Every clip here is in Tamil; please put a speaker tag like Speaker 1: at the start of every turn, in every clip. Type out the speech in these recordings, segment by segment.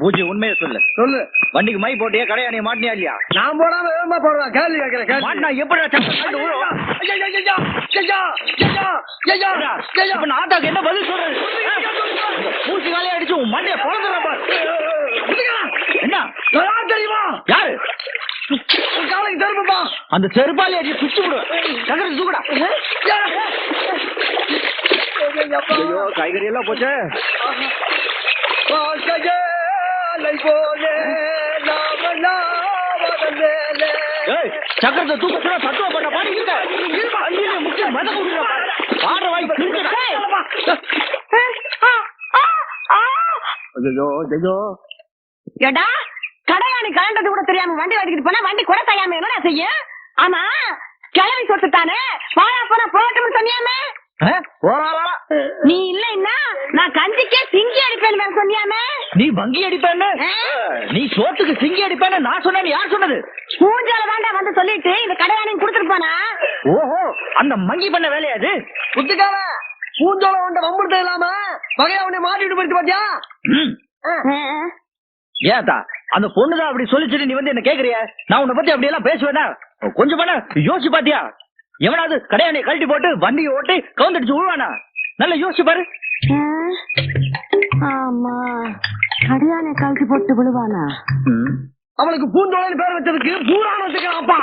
Speaker 1: பூஜை உண்மையை சொல்லு
Speaker 2: சொல்லு
Speaker 1: வண்டிக்கு மை போட்டியா கடையாணிய மாட்டியா இல்லையா
Speaker 2: நான் போடாம வேகமா போடுவேன் கேள்வி கேட்கிறேன்
Speaker 1: மாட்டினா எப்படி ஆத்தாக்கு என்ன பதில் சொல்றது பூச்சி காலையை அடிச்சு உன் மண்டைய பொழந்துடுறேன் என்ன
Speaker 2: தெரியுமா
Speaker 1: யாரு
Speaker 2: காலைக்கு திரும்பப்பா
Speaker 1: அந்த செருப்பாலே அடிச்சு சுச்சு விடு சகர தூக்குடா ஐயோ காய்கறி எல்லாம் போச்சே
Speaker 2: வாழ்க்கையேலை போலே
Speaker 1: சக்கரத்தை தூக்க சொல்ல தத்துவம் பண்ண பாடி இருக்க அஞ்சிலே முக்கிய மத கொடுக்குற பாடுற வாய் கிழிச்சுடா. ஐயோ ஐயோ
Speaker 3: ஏடா கடையாணி கலண்டது கூட தெரியாம வண்டி ஓட்டிக்கிட்டு போனா வண்டி கூட செய்யாம என்னடா செய்யும்? ஆமா கிளவி சொத்துட்டானே போனா போனா போகட்டும்னு சொன்னியாமே? நீ இல்லைன்னா நான் கஞ்சிக்கே சிங்கி அடிப்பேன்னு சொன்னியாமே?
Speaker 1: நீ வங்கி அடிப்பேன்னு? நீ சோத்துக்கு சிங்கி அடிப்பேன்னு நான் சொன்னேன் யார் சொன்னது?
Speaker 3: மூஞ்சால தாண்டா வந்து சொல்லிட்டு இந்த கடையாணி கொடுத்துட்டு போனா?
Speaker 1: ஓஹோ அந்த மங்கி பண்ண வேலையாது
Speaker 2: புத்திக்கார பூஞ்சோளம் உண்ட வம்புடுத்த இல்லாம வகையா உன்னை மாட்டிட்டு போயிட்டு பாத்தியா?
Speaker 1: ஏத்தா அந்த பொண்ணுதான் அப்படி சொல்லிச்சுட்டு நீ வந்து என்ன கேக்குறிய? நான் உன்னை பத்தி அப்படி எல்லாம் பேசுவேனா? கொஞ்சம் பண்ண யோசிச்சு பாத்தியா? எவனாவது கடையானை கழட்டி போட்டு வண்டியை ஓட்டி கவுந்தடிச்சு விழுவானா நல்லா யோசிச்சு பாரு.
Speaker 3: ஆமா. கடையாணி கழட்டி போட்டு விழுவானா?
Speaker 2: அவளுக்கு பூஞ்சோளன்னு பேர் வச்சதுக்கு பூரான் வச்சுக்கலாம் அப்பா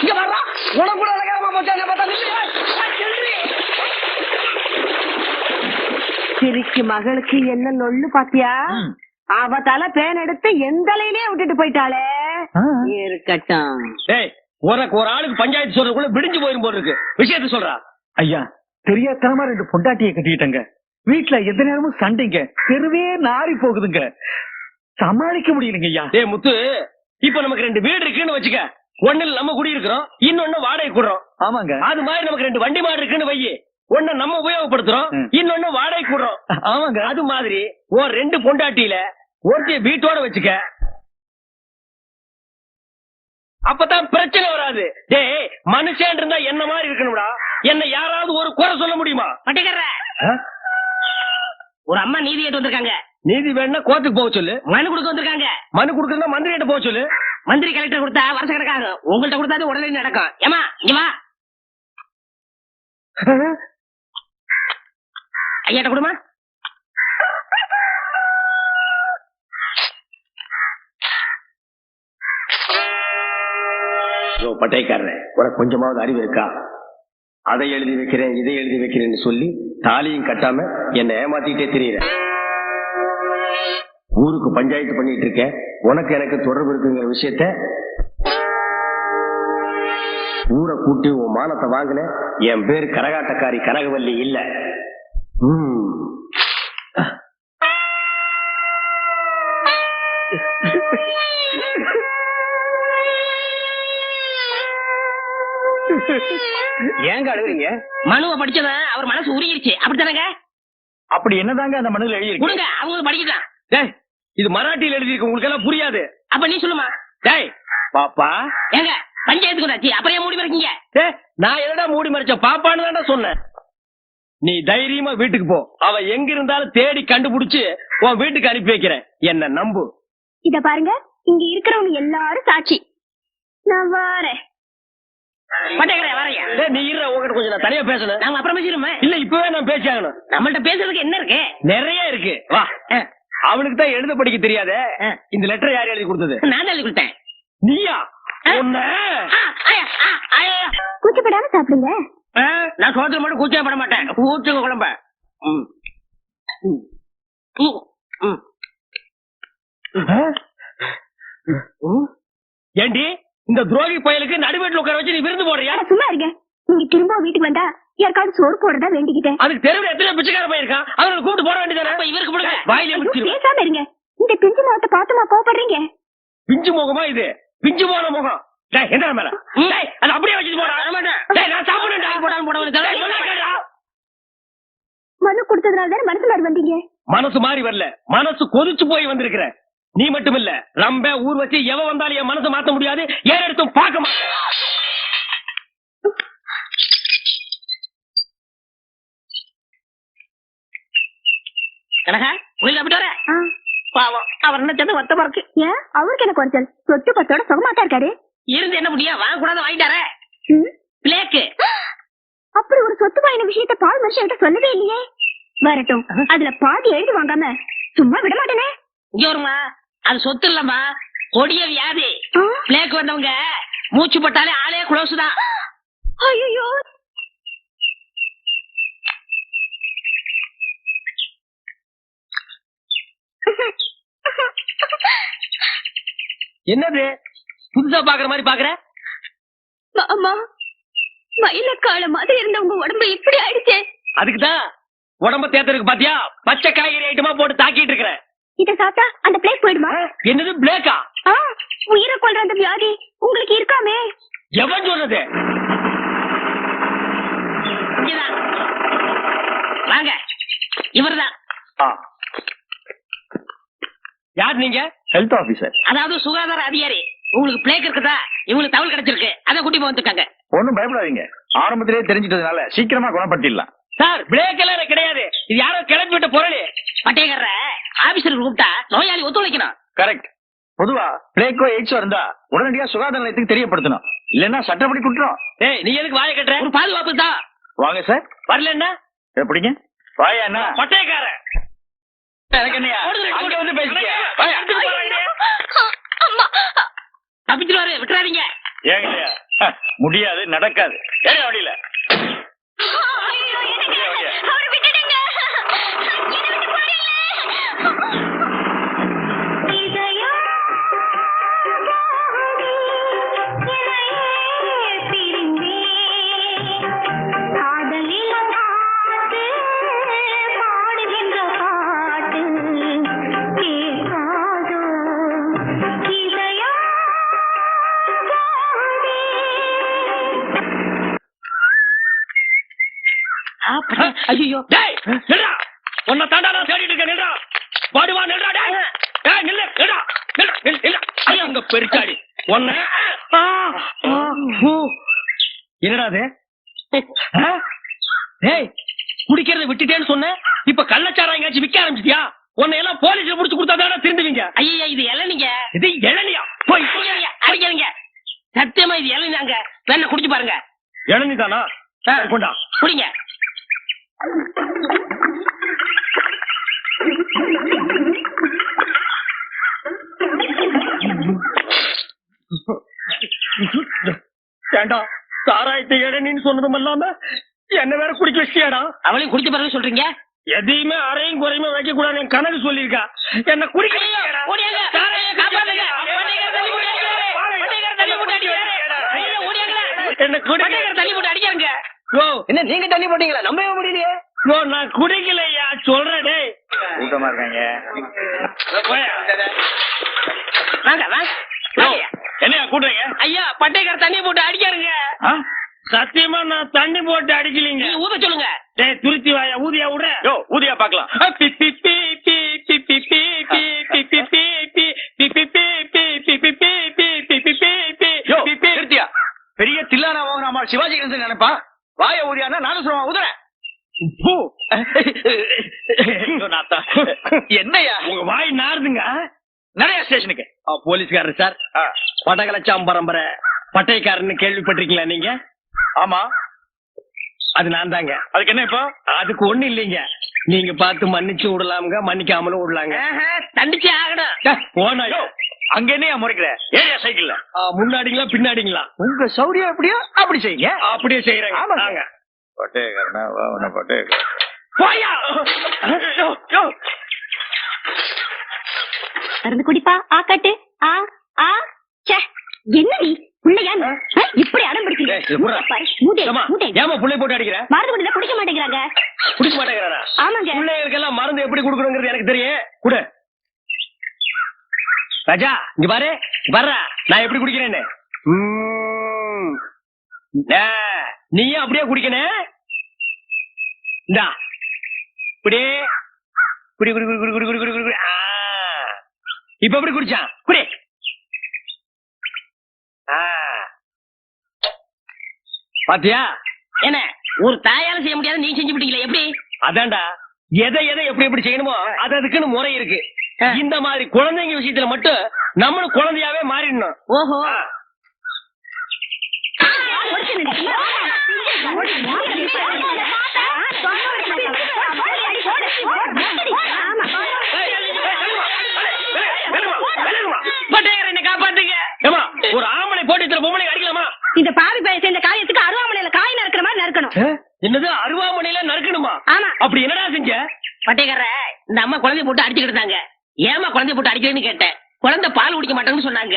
Speaker 2: இங்க வர்றா உனக்கு கூட அழகாரமா போச்சா என்ன பார்த்தா? நில்லு. ஏய், நில்லு.
Speaker 3: சிரிக்கு மகளுக்கு என்ன நொல்லு பாத்தியா. அவ தலை பேன் எடுத்து எந்தலையிலே விட்டுட்டு போயிட்டாளே. இருக்கட்டும்.
Speaker 4: டேய் உனக்கு ஒரு ஆளுக்கு பஞ்சாயத்து சொல்றதுக்குள்ள விடிஞ்சு போயிரும் போல இருக்கு. விஷயத்த சொல்றா.
Speaker 1: ஐயா தெரியாதனமா ரெண்டு பொண்டாட்டியை கட்டிட்டங்க. வீட்டுல எந்த நேரமும் சண்டைங்க. தெருவே நாரி போகுதுங்க. சமாளிக்க முடியலங்க ஐயா.
Speaker 4: டேய் முத்து இப்ப நமக்கு ரெண்டு வீடு இருக்குன்னு வச்சுக்க. ஒண்ணுல நம்ம குடி இருக்கிறோம் இன்னொன்னு வாடகை கூடுறோம்.
Speaker 1: ஆமாங்க.
Speaker 4: அது மாதிரி நமக்கு ரெண்டு வண்டி மாடு இருக்குன்னு வையி. ஒண்ணு நம்ம உபயோகப்படுத்துறோம். இன்னொன்னு வாடகை கூடுறோம்.
Speaker 1: ஆமாங்க.
Speaker 4: அது மாதிரி ஒரு ரெண்டு பொண்டாட்டியில ஒருத்தைய வீட்டோட வச்சுக்க அப்பதான் பிரச்சனை வராது. டேய் மனுஷன் இருந்தா என்ன மாதிரி இருக்கணும்டா? என்ன யாராவது ஒரு குறை சொல்ல முடியுமா?
Speaker 5: பட்டிக்கற ஒரு அம்மா நீதி ஏற்று வந்திருக்காங்க.
Speaker 4: நீதி வேணா கோர்ட்டுக்கு போக சொல்லு.
Speaker 5: மனு கொடுக்க வந்திருக்காங்க.
Speaker 4: மனு கொடுக்கறதா மந்திரிகிட்ட போக சொல்லு.
Speaker 5: மந்திரி கலெக்டர் கொடுத்தா வருஷ கணக்காகும் உங்கள்ட்ட கொடுத்தாது உடனே நடக்கும். ஏமா இங்க வா. ஐயாட்ட கொடுமா
Speaker 4: பட்டைக்காரன் உனக்கு கொஞ்சமாவது அறிவு இருக்கா? அதை எழுதி வைக்கிறேன் இதை எழுதி வைக்கிறேன்னு சொல்லி தாலியும் கட்டாம என்னை ஏமாத்திட்டே தெரியுற. ஊருக்கு பஞ்சாயத்து பண்ணிட்டு இருக்கேன். உனக்கு எனக்கு தொடர்பு இருக்குங்கிற விஷயத்த ஊரை கூட்டி உன் மானத்தை வாங்கின. என் பேர் கரகாட்டக்காரி கனகவல்லி இல்ல. உம்
Speaker 1: ஏங்க அழுகுறீங்க?
Speaker 5: மனுவை படிச்சவன் அவர் மனசு உருகிருச்சு. அப்படித்தானங்க?
Speaker 1: அப்படி என்னதாங்க அந்த மனுல எழுதியிருக்கு?
Speaker 5: கொடுங்க அவங்க படிக்கலாம்.
Speaker 4: டேய் இது மராட்டியில் எழுதியிருக்கு உங்களுக்கு எல்லாம் புரியாது.
Speaker 5: அப்ப நீ சொல்லுமா?
Speaker 4: டேய் பாப்பா.
Speaker 5: ஏங்க பஞ்சாயத்துக்கு வந்தாச்சு. அப்புறம் ஏன் மூடி இருக்கீங்க
Speaker 4: டேய், நான் என்னடா மூடி மறைச்ச பாப்பான்னு தான்டா சொன்னேன். நீ தைரியமா வீட்டுக்கு போ. அவ எங்க இருந்தாலும் தேடி கண்டுபிடிச்சு உன் வீட்டுக்கு அனுப்பி வைக்கிறேன். என்ன நம்பு?
Speaker 3: இத பாருங்க இங்க இருக்கிறவங்க எல்லாரும் சாட்சி. நான் வாரேன்.
Speaker 4: நீ இருற உங்ககிட்ட கொஞ்சம் நான் தனியா பேசணும்
Speaker 5: அப்புறம் பேசிடுமே
Speaker 4: இல்ல இப்பவே நான் பேசியாகணும்
Speaker 5: நம்மள்ட்ட பேசுறதுக்கு என்ன இருக்கு?
Speaker 4: நிறைய இருக்கு. வா. அவனுக்கு தான் எழுத படிக்க தெரியாதே. இந்த லெட்டர் யார் எழுதி கொடுத்தது?
Speaker 5: நான் எழுதி கொடுத்தேன்.
Speaker 4: நீயா.
Speaker 3: கூச்சப்படாம சாப்பிடுங்க.
Speaker 5: நான் சோத்துல மட்டும் கூச்சவே பட மாட்டேன். ஊற்றுங்க குழம்ப.
Speaker 4: ஏண்டி? இந்த துரோகி பயலுக்கு நடுவேட்டில் உட்கார வச்சு நீ விருந்து போடுறியா?
Speaker 3: சும்மா இருங்க. நீங்க திரும்ப வீட்டுக்கு வந்தா யாருக்காவது சோறு போடுறதா வேண்டிக்கிட்டேன்.
Speaker 4: அதுக்கு தெருவில் எத்தனை பிச்சைக்கார பையன் இருக்கான் அவனை கூப்பிட்டு போட வேண்டியதானே?
Speaker 5: அப்ப இவருக்கு கொடுங்க.
Speaker 4: வாயிலே
Speaker 3: பேசாம இருங்க. இந்த பிஞ்சு முகத்தை பார்த்துமா? கோவப்படுறீங்க.
Speaker 4: பிஞ்சு முகமா இது? பிஞ்சு போன முகம். டேய் என்ன மேல?
Speaker 5: ம்.
Speaker 4: டேய் அது அப்படியே வச்சுட்டு போடா.
Speaker 5: தர மாட்டேன்.
Speaker 4: டேய் நான்
Speaker 5: போடாம போடாம
Speaker 4: டேய்.
Speaker 3: மனு கொடுத்ததுனால தானே மனசு மாதிரி வந்தீங்க?
Speaker 4: மனசு மாறி வரல. மனசு கொதிச்சு போய் வந்திருக்கிற நீ மட்டும் இல்ல ரம்ப ஊர் வச்சு எவ வந்தாலும் என் மனசை மாத்த முடியாது ஏன் எடுத்தும் பார்க்க மாட்டேன்
Speaker 5: கனகா கோயில் அப்படி வர. பாவம் அவர் நினைச்சது வருத்தமா இருக்கு
Speaker 3: ஏன்? அவருக்கு என்ன குறைச்சல்? சொத்து பத்தோட சுகமா தான் இருக்காரு.
Speaker 5: இருந்து என்ன முடியும் வாங்க கூடாது வாங்கிட்டாரே? பிளேக்கு
Speaker 3: அப்படி ஒரு சொத்து வாங்கின விஷயத்த பால் மனுஷன் சொல்லவே இல்லையே. வரட்டும் அதுல பாதி எழுதி வாங்காம சும்மா விட மாட்டேனே.
Speaker 5: இங்க வருமா? அது சொத்து இல்லம்மா. கொடிய வியாதி. பிளேக் வந்தவங்க மூச்சு போட்டாலே ஆளே குளோஸ் தான்.
Speaker 3: ஐயோ
Speaker 4: என்னது? புதுசா பாக்குற மாதிரி பாக்குற
Speaker 3: அம்மா மயில கால மாதிரி இருந்த உங்க உடம்பு இப்படி ஆயிடுச்சே.
Speaker 4: அதுக்குதான் உடம்ப தேர்ந்தெடுக்க பாத்தியா? பச்சை காய்கறி ஐட்டமா போட்டு தாக்கிட்டு இருக்கிறேன்
Speaker 3: இத சாப்பிட்டா அந்த பிளேஸ் போயிடுமா?
Speaker 4: என்னது பிளேக்கா
Speaker 3: ஆ, உயிரை கொள்ற அந்த வியாதி. உங்களுக்கு இருக்காமே.
Speaker 4: எவன்
Speaker 5: இங்கதான். வாங்க. இவர்தான்.
Speaker 4: யார் நீங்க?
Speaker 1: ஹெல்த் ஆபீசர்
Speaker 5: அதாவது சுகாதார அதிகாரி. உங்களுக்கு பிளேக் இருக்குதா? இவங்களுக்கு தகவல் கிடைச்சிருக்கு. அதை கூட்டி வந்துட்டாங்க.
Speaker 1: ஒண்ணும் பயப்படாதீங்க. ஆரம்பத்திலேயே தெரிஞ்சிட்டதுனால சீக்கிரமா குணப்படுத்திடலாம்.
Speaker 4: சார் பிளேக் எல்லாம் கிடையாது. இது யாரோ கிளப்பி விட்ட பொருள்.
Speaker 5: பட்டேகர ஆபீசர் கூப்பிட்டா நோயாளி ஒத்துழைக்கணும்.
Speaker 1: கரெக்ட் பொதுவா பிளேக்கோ எய்ட்ஸோ இருந்தா உடனடியா சுகாதார நிலையத்துக்கு தெரியப்படுத்தணும். இல்லன்னா சட்டப்படி குற்றம்.
Speaker 4: ஏய் நீ எதுக்கு வாய கட்டுற?
Speaker 5: ஒரு பாதுகாப்பு தான்.
Speaker 1: வாங்க சார்
Speaker 4: வரலன்னா
Speaker 1: எப்படிங்க வாயா என்ன?
Speaker 4: பட்டேக்கார
Speaker 1: எனக்கு என்னையா? அங்க வந்து பேசிக்க வாயா.
Speaker 5: தப்பிச்சிருவாரு விட்டுறாதீங்க.
Speaker 1: ஏங்க முடியாது நடக்காது. ஏங்க வழியில
Speaker 5: ஐயோ
Speaker 4: டேய் நில்றா. உன்னை தாண்டா நான் தேடிட்டு இருக்கேன் நில்றா. பாடுவா நில்றா டேய். டேய் நில்லு நில்றா நில்லு ஐயா அங்க பெருச்சாடி. ஊ. என்னடா அது? டேய் குடிக்கிறத விட்டுட்டேன்னு சொன்னேன் இப்ப கள்ளச்சாரம் எங்கேயாச்சும் விக்க ஆரம்பிச்சிட்டியா? உன்னை எல்லாம் போலீஸ்ல புடிச்சு கொடுத்தா தானே திருந்துவீங்க?
Speaker 5: ஐயா இது இளநீங்க.
Speaker 4: இது இளநியா? போய்.
Speaker 5: அடிக்காதீங்க. சத்தியமா இது இளநீங்க வேணா குடிச்சு பாருங்க.
Speaker 4: இளநி தானா கொண்டா.
Speaker 5: குடிங்க.
Speaker 4: ஏண்டா சாராயத்தை ஏடனின்னு சொன்னதும் இல்லாம என்ன வேற குடிக்க வச்சியாடா
Speaker 5: அவளையும் குடிக்க பிறகு சொல்றீங்க?
Speaker 4: எதையுமே அறையும் குறையுமே வைக்க கூடாது என் கணக்கு சொல்லியிருக்கா. என்ன குடிக்க என்ன குடிக்க
Speaker 5: தள்ளி போட்டு அடிக்காருங்க
Speaker 2: என்ன நீங்க தண்ணி போட்டீங்களா? நம்பவே முடியலையே?
Speaker 4: நான் குடிக்கலையா சொல்றடே
Speaker 1: கூட்டமா இருக்காங்க என்னையா கூட்டுறீங்க
Speaker 5: ஐயா பட்டைக்கார தண்ணி போட்டு அடிக்காருங்க
Speaker 4: சத்தியமா நான் தண்ணி போட்டு அடிக்கலீங்க
Speaker 5: ஊத சொல்லுங்க
Speaker 4: டேய் துருத்தி வாயா ஊதியா விட
Speaker 1: யோ ஊதியா பாக்கலாம் பெரிய தில்லானா வாங்கினாமா சிவாஜி கணேசன் நினைப்பா வாய ஊதியானா நானும் சொல்லுவான் உதறேன் என்னய்யா
Speaker 4: உங்க வாய் நாறுதுங்க.
Speaker 1: நிறைய ஸ்டேஷனுக்கு.
Speaker 4: போலீஸ்காரர் சார். பட்டகலச்சாம் பரம்பரை பட்டைக்காரன்னு கேள்விப்பட்டிருக்கீங்களா நீங்க?
Speaker 1: ஆமா.
Speaker 4: அது நான் தாங்க.
Speaker 1: அதுக்கு என்ன இப்போ?
Speaker 4: அதுக்கு ஒண்ணு இல்லைங்க. நீங்க பார்த்து மன்னிச்சு விடலாமுங்க மன்னிக்காமலும் விடலாங்க.
Speaker 5: தண்டிச்சே ஆகணும்.
Speaker 4: போனா
Speaker 1: யோ, அங்க என்னையா முறைக்கிற? ஏரியா சைக்கிள்ல.
Speaker 4: முன்னாடிங்களா பின்னாடிங்களா?
Speaker 1: உங்க சௌரியம் எப்படியோ அப்படி செய்யுங்க.
Speaker 4: அப்படியே செய்யறேங்க
Speaker 1: ஆமா.
Speaker 4: வாங்க
Speaker 1: பட்டேக்காரனா வா
Speaker 4: யோ, யோ.
Speaker 3: மருந்து குடிப்பா ஆ கட்டு. ஆ ஆ ச்சே என்ன நீ? பிள்ளையா இப்படி அடம் பிடிக்கிறீங்க
Speaker 4: புள்ளை போட்டு அடிக்கிற?
Speaker 3: மருந்து குடில குடிக்க மாட்டேங்கிறாங்க.
Speaker 4: குடிக்க மாட்டேங்கிறாரா?
Speaker 3: ஆமாங்க.
Speaker 4: பிள்ளைகளுக்கெல்லாம் மருந்து எப்படி கொடுக்கணுங்கிறது எனக்கு தெரியும். குடு. ராஜா இங்க பாரு வர்ற நான் எப்படி குடிக்கிறேன்னு? நீயும் அப்படியே குடிக்கணும் இந்தா. இப்படியே குடி குடி குடி குடி குடி குடி குடி குடி. இப்ப எப்படி குடிச்சான்? குடி. பாத்தியா?
Speaker 5: என்ன? ஒரு தாயால செய்ய முடியாது நீ செஞ்சு விட்டீங்களே எப்படி?
Speaker 4: அதான்டா. எதை எதை எப்படி எப்படி செய்யணுமோ அது அதுக்குன்னு முறை இருக்கு. இந்த மாதிரி குழந்தைங்க விஷயத்துல மட்டும் நம்மளும் குழந்தையாவே மாறிடணும்.
Speaker 3: ஓஹோ
Speaker 5: பட்டையர் என்ன காப்பாத்துங்க
Speaker 4: ஏமா ஒரு ஆம்பளை போட்டு பொம்பளை அடிக்கலாமா
Speaker 3: இந்த பாவி பையன் செஞ்ச காரியத்துக்கு அருவாமனையில காய் நறுக்கிற மாதிரி நறுக்கணும்
Speaker 4: என்னது அருவாமனையில நறுக்கணுமா?
Speaker 3: ஆமா.
Speaker 4: அப்படி என்னடா செஞ்ச?
Speaker 5: பட்டையக்கார இந்த அம்மா குழந்தை போட்டு அடிச்சுக்கிட்டு இருந்தாங்க. ஏமா குழந்தை போட்டு அடிக்கிறேன்னு கேட்டேன். குழந்தை பால் குடிக்க மாட்டேன்னு சொன்னாங்க.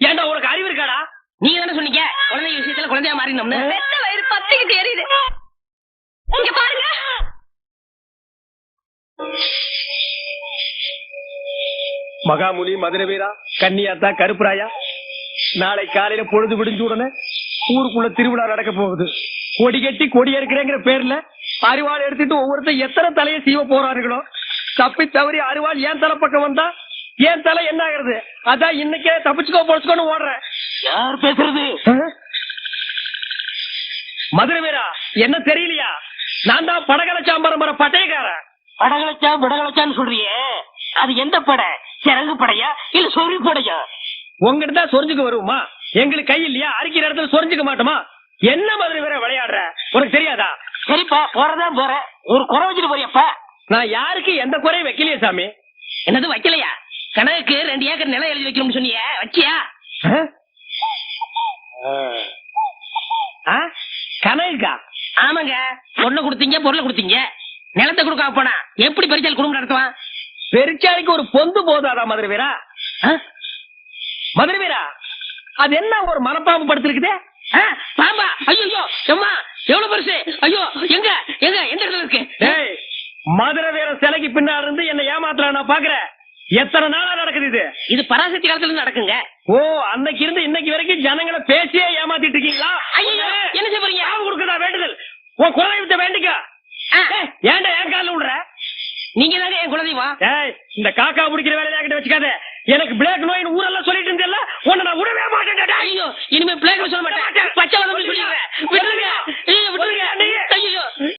Speaker 4: ஏன்டா உனக்கு அறிவு இருக்காடா?
Speaker 5: நீங்க தானே சொன்னீங்க? குழந்தை விஷயத்துல குழந்தையா மாறினோம்னு
Speaker 3: வெத்த வயிறு பத்திக்கிட்டு எரியுது இங்க பாருங்க.
Speaker 4: மகாமுனி மதுரை வீரா கன்னியாத்தா கருப்புராயா நாளை காலையில பொழுது விடிஞ்ச உடனே ஊருக்குள்ள திருவிழா நடக்க போகுது. கொடி கட்டி கொடி இருக்கிறேங்கிற பேர்ல அரிவாள் எடுத்துட்டு ஒவ்வொருத்தர் எத்தனை தலையை சீவ போறாருங்களோ தப்பி தவறி அரிவாள் ஏன் தலை பக்கம் வந்தா? ஏன் தலை என்ன ஆகுறது? அதான் இன்னைக்கே தப்பிச்சுக்கோ பொழைச்சுக்கோன்னு ஓடுறேன்.
Speaker 5: யார் பேசுறது?
Speaker 4: மதுரை வீரா என்ன தெரியலையா? நான் தான் படகல சாம்பரம் வர பட்டயக்காரன்.
Speaker 5: படகலச்சா படகலச்சான்னு சொல்றியே. அது எந்த படை? சிறகு படையா இல்ல சொறி படையா?
Speaker 4: உங்ககிட்ட தான் சொரிஞ்சுக்க வருவோமா? எங்களுக்கு கை இல்லையா? அரிக்கிற இடத்துல சொரிஞ்சுக்க மாட்டோமா? என்ன மதுரை வீரா விளையாடுற? உனக்கு தெரியாதா?
Speaker 5: சரிப்பா போறதா போற ஒரு குறை வச்சுட்டு போறியப்பா
Speaker 4: நான் யாருக்கு எந்த குறையும் வைக்கலையே சாமி.
Speaker 5: என்னது வைக்கலையா? கணக்கு ரெண்டு ஏக்கர் நிலம் எழுதி வைக்கணும்னு சொன்னியே வச்சியா?
Speaker 4: ஆ? கனகுக்கா
Speaker 5: ஆமாங்க. பொண்ணை கொடுத்தீங்க பொருளை கொடுத்தீங்க. நிலத்தை கொடுக்காம போனா எப்படி பரிசால் குடும்பம் நடத்துவான்?
Speaker 4: பெருச்சாளிக்கு ஒரு பொந்து போதாதா மதுரை வீரா? மதுரை வீரா? அது என்ன ஒரு மனப்பாம்பு படுத்திருக்குதே?
Speaker 5: பாம்பா. ஐயோ அம்மா எவ்வளவு பெருசு? ஐயோ எங்க எங்க எந்த இடத்துல இருக்கு?
Speaker 4: மதுரை வீர சிலைக்கு பின்னாடி இருந்து என்ன ஏமாத்துறா நான் பாக்குறேன். எத்தனை நாளா நடக்குது இது?
Speaker 5: இது பராசக்தி காலத்துல நடக்குங்க.
Speaker 4: ஓ அன்னைக்கு இருந்து இன்னைக்கு வரைக்கும் ஜனங்களை பேசியே ஏமாத்திட்டு இருக்கீங்களா?
Speaker 5: ஐயோ என்ன செய்ய போறீங்க?
Speaker 4: யாரும் கொடுக்கதா வேண்டுதல்? உன் குலதெய்வத்தை வேண்டிக்க. ஏன்டா என் கால விடுற?
Speaker 5: நீங்க தானே என் குலதெய்வம்
Speaker 4: இந்த காக்கா பிடிக்கிற வேலையை கிட்ட வச்சுக்காத. எனக்கு பிளேக் நோய் ஊரெல்லாம் சொல்லிட்டு இருந்தேன்ல உன்னை நான் விடவே மாட்டேன்
Speaker 5: ஐயோ இனிமே பிளேக் சொல்ல மாட்டேன். பச்சை விடுங்க விடுங்க. ஐயோ